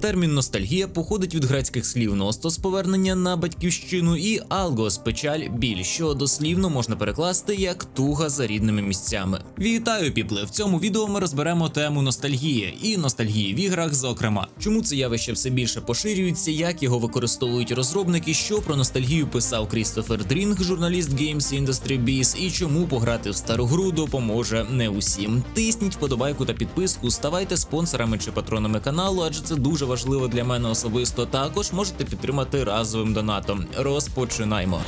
Термін ностальгія походить від грецьких слів ностос повернення на батьківщину і алгос печаль біль, що дослівно можна перекласти як туга за рідними місцями. Вітаю, піпле! В цьому відео ми розберемо тему ностальгії і ностальгії в іграх, зокрема. Чому це явище все більше поширюється, як його використовують розробники, що про ностальгію писав Крістофер Дрінг, журналіст Games Industry Biz, і чому пограти в стару гру допоможе не усім. Тисніть вподобайку та підписку, ставайте спонсорами чи патронами каналу, адже це дуже важливо для мене особисто. Також можете підтримати разовим донатом. Розпочинаймо.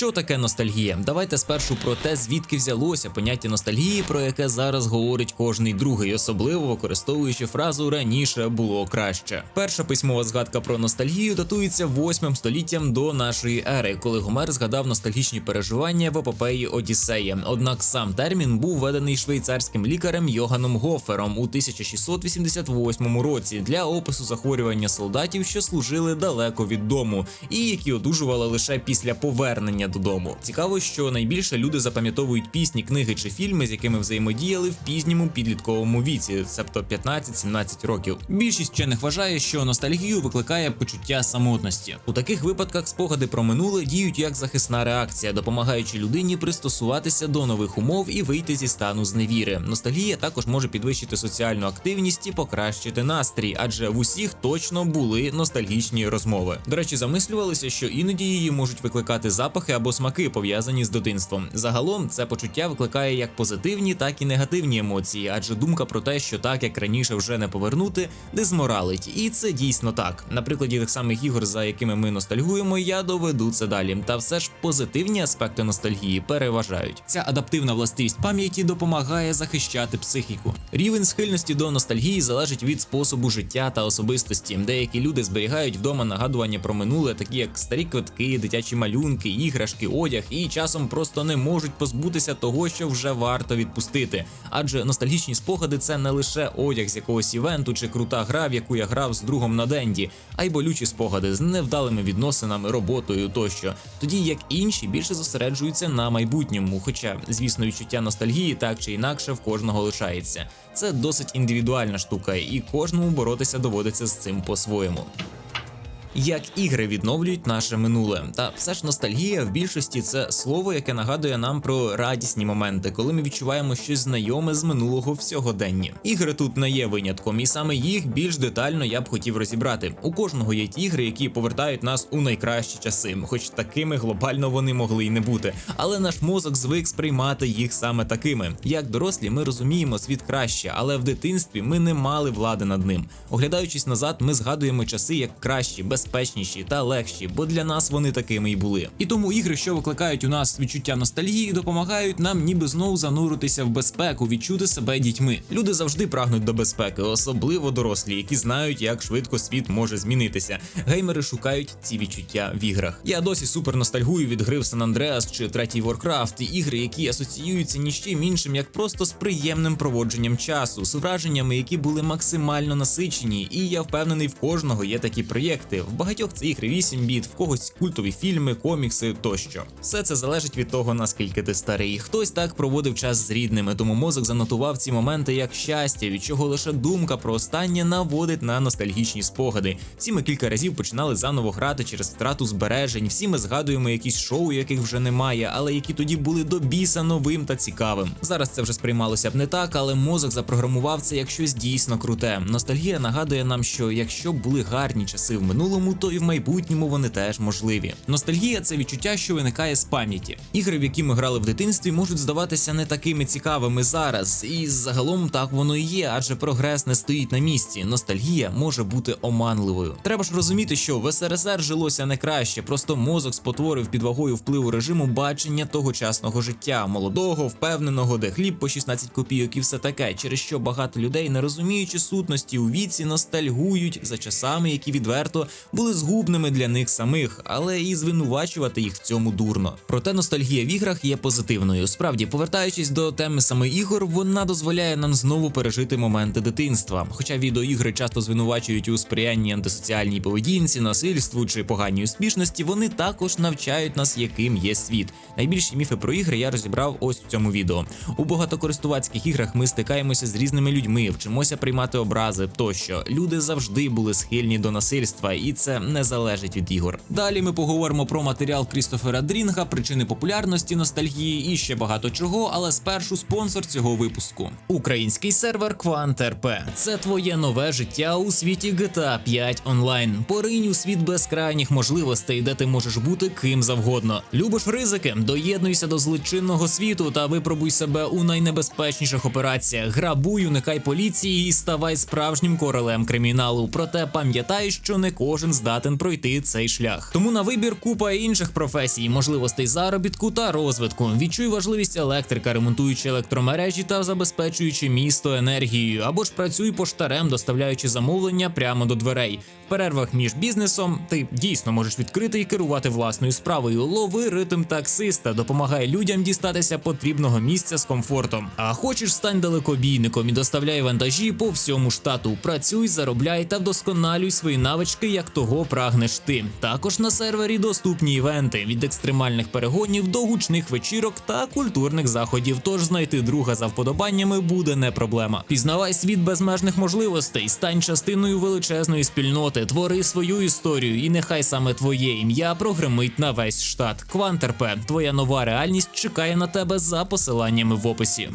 Що таке ностальгія? Давайте спершу про те, звідки взялося поняття ностальгії, про яке зараз говорить кожний другий, особливо використовуючи фразу раніше було краще. Перша письмова згадка про ностальгію датується 8 століттям до нашої ери, коли Гомер згадав ностальгічні переживання в епопеї Одіссея. Однак сам термін був введений швейцарським лікарем Йоганом Гофером у 1688 році для опису захворювання солдатів, що служили далеко від дому, і які одужували лише після повернення додому. Цікаво, що найбільше люди запам'ятовують пісні, книги чи фільми, з якими взаємодіяли в пізньому підлітковому віці, себто 15-17 років. Більшість вчених вважає, що ностальгію викликає почуття самотності. У таких випадках спогади про минуле діють як захисна реакція, допомагаючи людині пристосуватися до нових умов і вийти зі стану зневіри. Ностальгія також може підвищити соціальну активність і покращити настрій, адже в усіх точно були ностальгічні розмови. До речі, замислювалися, що іноді її можуть викликати запахи або смаки, пов'язані з дитинством. Загалом це почуття викликає як позитивні, так і негативні емоції, адже думка про те, що так як раніше вже не повернути, дезморалить. І це дійсно так. На прикладі тих самих ігор, за якими ми ностальгуємо, я доведу це далі. Та все ж позитивні аспекти ностальгії переважають. Ця адаптивна властивість пам'яті допомагає захищати психіку. Рівень схильності до ностальгії залежить від способу життя та особистості. Деякі люди зберігають вдома нагадування про минуле, такі як старі квитки, дитячі малюнки, іграшки, одяг, і часом просто не можуть позбутися того, що вже варто відпустити. Адже ностальгічні спогади це не лише одяг з якогось івенту чи крута гра, в яку я грав з другом на денді, а й болючі спогади з невдалими відносинами, роботою тощо. Тоді як інші більше зосереджуються на майбутньому. Хоча, звісно, відчуття ностальгії так чи інакше в кожного лишається. Це досить індивідуальна штука, і кожному боротися доводиться з цим по-своєму. Як ігри відновлюють наше минуле, та все ж ностальгія в більшості це слово, яке нагадує нам про радісні моменти, коли ми відчуваємо щось знайоме з минулого всьогодення. Ігри тут не є винятком, і саме їх більш детально я б хотів розібрати. У кожного є ті ігри, які повертають нас у найкращі часи, хоч такими глобально вони могли й не бути. Але наш мозок звик сприймати їх саме такими. Як дорослі, ми розуміємо світ краще, але в дитинстві ми не мали влади над ним. Оглядаючись назад, ми згадуємо часи як кращі, безпечніші та легші, бо для нас вони такими й були. І тому ігри, що викликають у нас відчуття ностальгії, допомагають нам ніби знову зануритися в безпеку, відчути себе дітьми. Люди завжди прагнуть до безпеки, особливо дорослі, які знають, як швидко світ може змінитися. Геймери шукають ці відчуття в іграх. Я досі супер ностальгую від гри в San Andreas чи третій Warcraft, і ігри, які асоціюються ні з чим іншим, як просто з приємним проводженням часу, з враженнями, які були максимально насичені. І я впевнений, в кожного є такі проєкти. В багатьох це ігри 8 біт, в когось культові фільми, комікси тощо. Все це залежить від того, наскільки ти старий. Хтось так проводив час з рідними, тому мозок занотував ці моменти як щастя, від чого лише думка про останнє наводить на ностальгічні спогади. Всі ми кілька разів починали заново грати через втрату збережень. Всі ми згадуємо якісь шоу, яких вже немає, але які тоді були до біса новим та цікавим. Зараз це вже сприймалося б не так, але мозок запрограмував це як щось дійсно круте. Ностальгія нагадує нам, що якщо були гарні часи в минулому, то і в майбутньому вони теж можливі. Ностальгія це відчуття, що виникає з пам'яті. Ігри, в які ми грали в дитинстві, можуть здаватися не такими цікавими зараз, і загалом так воно і є, адже прогрес не стоїть на місці. Ностальгія може бути оманливою. Треба ж розуміти, що в СРСР жилося не краще, просто мозок спотворив під вагою впливу режиму бачення тогочасного життя, молодого, впевненого, де хліб по 16 копійок і все таке, через що багато людей, не розуміючи сутності у віці, ностальгують за часами, які відверто були згубними для них самих, але і звинувачувати їх в цьому дурно. Проте ностальгія в іграх є позитивною. Справді, повертаючись до теми саме ігор, вона дозволяє нам знову пережити моменти дитинства. Хоча відеоігри часто звинувачують у сприянні антисоціальній поведінці, насильству чи поганій успішності, вони також навчають нас, яким є світ. Найбільші міфи про ігри я розібрав ось в цьому відео. У багатокористувацьких іграх ми стикаємося з різними людьми, вчимося приймати образи тощо. Люди завжди були схильні до насильства, і це не залежить від ігор. Далі ми поговоримо про матеріал Крістофера Дрінга, причини популярності ностальгії і ще багато чого. Але спершу спонсор цього випуску. Український сервер QuantRP. Це твоє нове життя у світі GTA 5 онлайн. Поринь у світ безкрайніх можливостей, де ти можеш бути ким завгодно. Любиш ризики? Доєднуйся до злочинного світу та випробуй себе у найнебезпечніших операціях. Грабуй, уникай поліції і ставай справжнім королем криміналу. Проте пам'ятай, що не кожен здатен пройти цей шлях. Тому на вибір купа інших професій, можливостей заробітку та розвитку. Відчуй важливість електрика, ремонтуючи електромережі та забезпечуючи місто енергією, або ж працюй поштарем, доставляючи замовлення прямо до дверей. В перервах між бізнесом ти дійсно можеш відкрити і керувати власною справою. Лови ритм таксиста, допомагай людям дістатися потрібного місця з комфортом. А хочеш стань далекобійником і доставляй вантажі по всьому штату. Працюй, заробляй та вдосконалюй свої навички, як того прагнеш ти. Також на сервері доступні івенти від екстремальних перегонів до гучних вечірок та культурних заходів. Тож знайти друга за вподобаннями буде не проблема. Пізнавай світ безмежних можливостей, стань частиною величезної спільноти, твори свою історію, і нехай саме твоє ім'я прогремить на весь штат. Квантерпе, твоя нова реальність чекає на тебе за посиланнями в описі.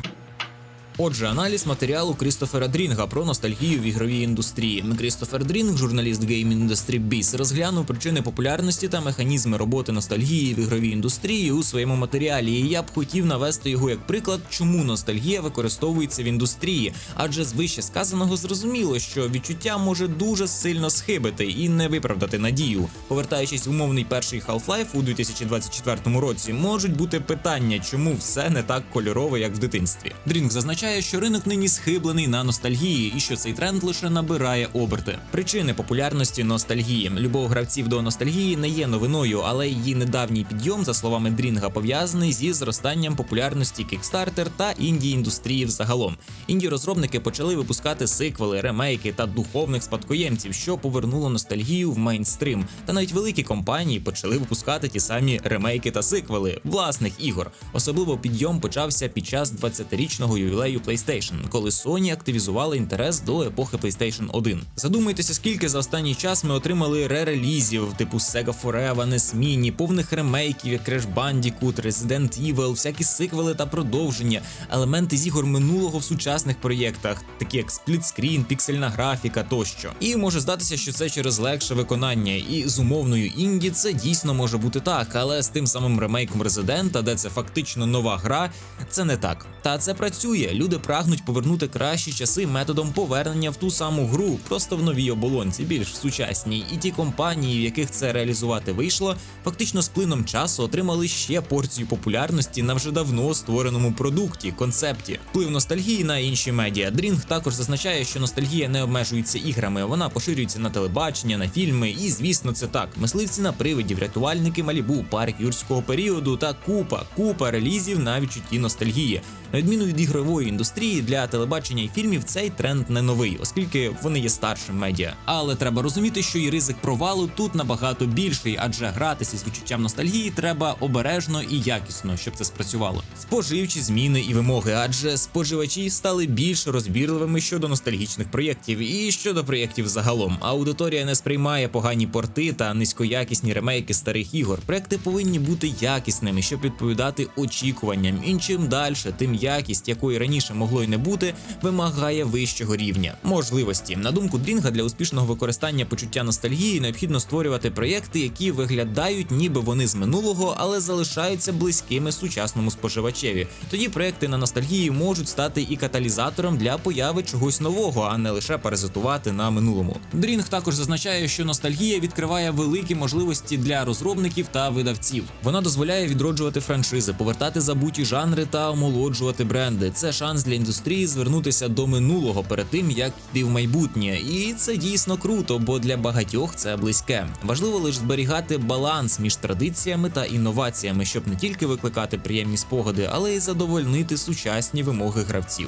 Отже, аналіз матеріалу Крістофера Дрінга про ностальгію в ігровій індустрії. Крістофер Дрінг, журналіст Game Industry Biz, розглянув причини популярності та механізми роботи ностальгії в ігровій індустрії у своєму матеріалі. І я б хотів навести його як приклад, чому ностальгія використовується в індустрії, адже з вище сказаного зрозуміло, що відчуття може дуже сильно схибити і не виправдати надію. Повертаючись в умовний перший Half-Life у 2024 році, можуть бути питання, чому все не так кольорове, як в дитинстві. Дрінг зазначає, що ринок нині схиблений на ностальгії і що цей тренд лише набирає оберти. Причини популярності ностальгії. Любов гравців до ностальгії не є новиною, але її недавній підйом, за словами Дрінга, пов'язаний зі зростанням популярності Kickstarter та інді індустрії взагалом. Інді розробники почали випускати сиквели, ремейки та духовних спадкоємців, що повернуло ностальгію в мейнстрим. Та навіть великі компанії почали випускати ті самі ремейки та сиквели власних ігор. Особливо підйом почався під час 20-річного ювілею PlayStation, коли Sony активізували інтерес до епохи PlayStation 1. Задумайтеся, скільки за останній час ми отримали ререлізів, типу Sega Forever, Несміні, повних ремейків, як Crash Bandicoot, Resident Evil, всякі сиквели та продовження, елементи з ігор минулого в сучасних проєктах, такі як сплітскрін, піксельна графіка тощо. І може здатися, що це через легше виконання, і з умовною інді це дійсно може бути так, але з тим самим ремейком Резидента, де це фактично нова гра, це не так. Та це працює. Люди прагнуть повернути кращі часи методом повернення в ту саму гру, просто в новій оболонці, більш сучасній. І ті компанії, в яких це реалізувати вийшло, фактично з плином часу отримали ще порцію популярності на вже давно створеному продукті, концепті. Вплив ностальгії на інші медіа. Дрінг також зазначає, що ностальгія не обмежується іграми, вона поширюється на телебачення, на фільми, і звісно, це так. Мисливці на привидів, рятувальники Малібу, парк юрського періоду та купа, купа релізів на відчутті ностальгії. На відміну від ігрової індустрії для телебачення і фільмів цей тренд не новий, оскільки вони є старшим медіа. Але треба розуміти, що і ризик провалу тут набагато більший, адже гратися з відчуттям ностальгії треба обережно і якісно, щоб це спрацювало. Споживчі зміни і вимоги, адже споживачі стали більш розбірливими щодо ностальгічних проєктів і щодо проєктів загалом. Аудиторія не сприймає погані порти та низькоякісні ремейки старих ігор. Проекти повинні бути якісними, щоб відповідати очікуванням. І чим далі, тим якість, якої раніше могло й не бути, вимагає вищого рівня можливості. На думку Дрінга, для успішного використання почуття ностальгії необхідно створювати проєкти, які виглядають, ніби вони з минулого, але залишаються близькими сучасному споживачеві. Тоді проєкти на ностальгії можуть стати і каталізатором для появи чогось нового, а не лише паразитувати на минулому. Дрінг також зазначає, що ностальгія відкриває великі можливості для розробників та видавців. Вона дозволяє відроджувати франшизи, повертати забуті жанри та омолоджувати бренди. Це шанс шанс для індустрії звернутися до минулого перед тим, як йти в майбутнє. І це дійсно круто, бо для багатьох це близьке. Важливо лише зберігати баланс між традиціями та інноваціями, щоб не тільки викликати приємні спогади, але й задовольнити сучасні вимоги гравців.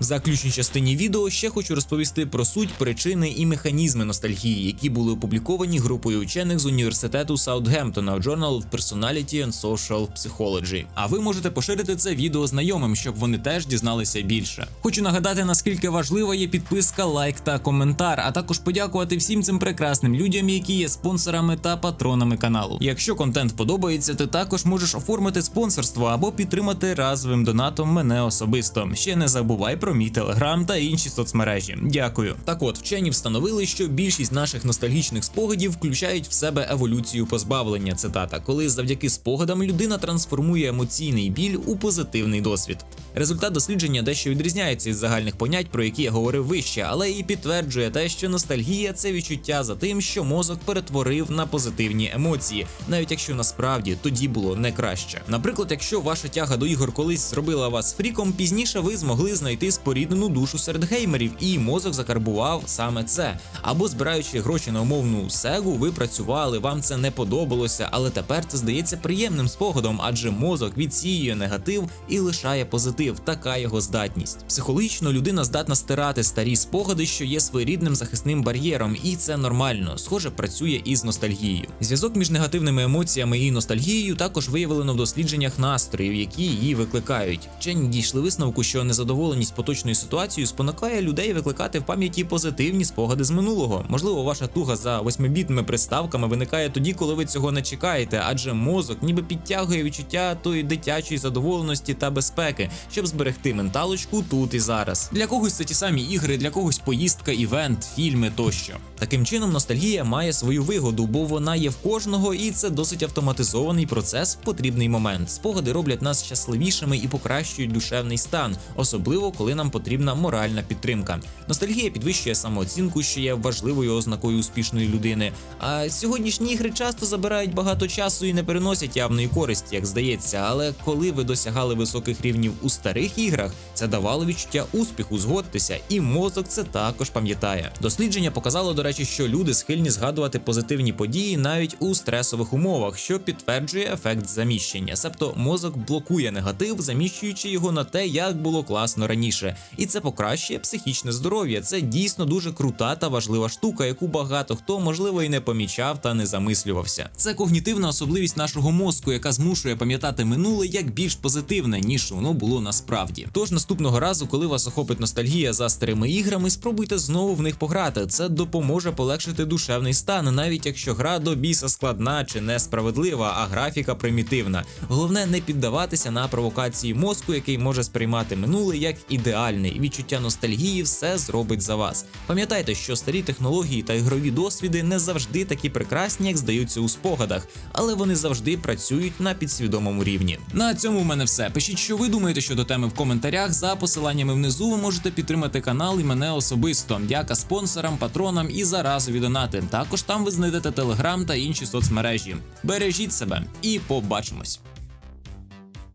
В заключній частині відео ще хочу розповісти про суть, причини і механізми ностальгії, які були опубліковані групою учених з університету Саутгемптона в Journal of Personality and Social Psychology. А ви можете поширити це відео знайомим, щоб вони теж дізналися більше. Хочу нагадати, наскільки важлива є підписка, лайк та коментар, а також подякувати всім цим прекрасним людям, які є спонсорами та патронами каналу. Якщо контент подобається, ти також можеш оформити спонсорство або підтримати разовим донатом мене особисто. Ще не забувай про мій телеграм та інші соцмережі. Дякую. Так от вчені встановили, що більшість наших ностальгічних спогадів включають в себе еволюцію позбавлення. Цитата, коли завдяки спогадам людина трансформує емоційний біль у позитивний досвід. Результат дослідження дещо відрізняється від загальних понять, про які я говорив вище, але і підтверджує те, що ностальгія це відчуття за тим, що мозок перетворив на позитивні емоції, навіть якщо насправді тоді було не краще. Наприклад, якщо ваша тяга до ігор колись зробила вас фріком, пізніше ви змогли знайти споріднену душу серед геймерів, і мозок закарбував саме це. Або збираючи гроші на умовну сегу, ви працювали, вам це не подобалося, але тепер це здається приємним спогадом, адже мозок відсіює негатив і лишає позитив. Така його здатність. Психологічно людина здатна стирати старі спогади, що є своєрідним захисним бар'єром, і це нормально. Схоже, працює і з ностальгією. Зв'язок між негативними емоціями і ностальгією також виявлено в дослідженнях настроїв, які її викликають. Вчені дійшли висновку, що незадоволеність поточною ситуацією спонукає людей викликати в пам'яті позитивні спогади з минулого. Можливо, ваша туга за восьмибітними приставками виникає тоді, коли ви цього не чекаєте, адже мозок ніби підтягує відчуття тої дитячої задоволеності та безпеки, щоб зберегти менталочку тут і зараз. Для когось це ті самі ігри, для когось поїздка, івент, фільми тощо. Таким чином, ностальгія має свою вигоду, бо вона є в кожного, і це досить автоматизований процес в потрібний момент. Спогади роблять нас щасливішими і покращують душевний стан, особливо коли нам потрібна моральна підтримка. Ностальгія підвищує самооцінку, що є важливою ознакою успішної людини. А сьогоднішні ігри часто забирають багато часу і не переносять явної користі, як здається. Але коли ви досягали високих рівнів у старих іграх, це давало відчуття успіху, згодьтеся, і мозок це також пам'ятає. Дослідження показало, до речі, що люди схильні згадувати позитивні події навіть у стресових умовах, що підтверджує ефект заміщення. Себто мозок блокує негатив, заміщуючи його на те, як було класно раніше, і це покращує психічне здоров'я. Це дійсно дуже крута та важлива штука, яку багато хто можливо і не помічав та не замислювався. Це когнітивна особливість нашого мозку, яка змушує пам'ятати минуле як більш позитивне, ніж воно було насправді. Тож наступного разу, коли вас охопить ностальгія за старими іграми, спробуйте знову в них пограти. Це допоможе полегшити душевний стан, навіть якщо гра до біса складна чи несправедлива, а графіка примітивна. Головне не піддаватися на провокації мозку, який може сприймати минуле як ідеальне, і відчуття ностальгії все зробить за вас. Пам'ятайте, що старі технології та ігрові досвіди не завжди такі прекрасні, як здаються у спогадах, але вони завжди працюють на підсвідомому рівні. На цьому в мене все. Пишіть, що ви думаєте щодо теми в коментарях. За посиланнями внизу ви можете підтримати канал і мене особисто. Дяка спонсорам, патронам і за разові донати. Також там ви знайдете телеграм та інші соцмережі. Бережіть себе і побачимось.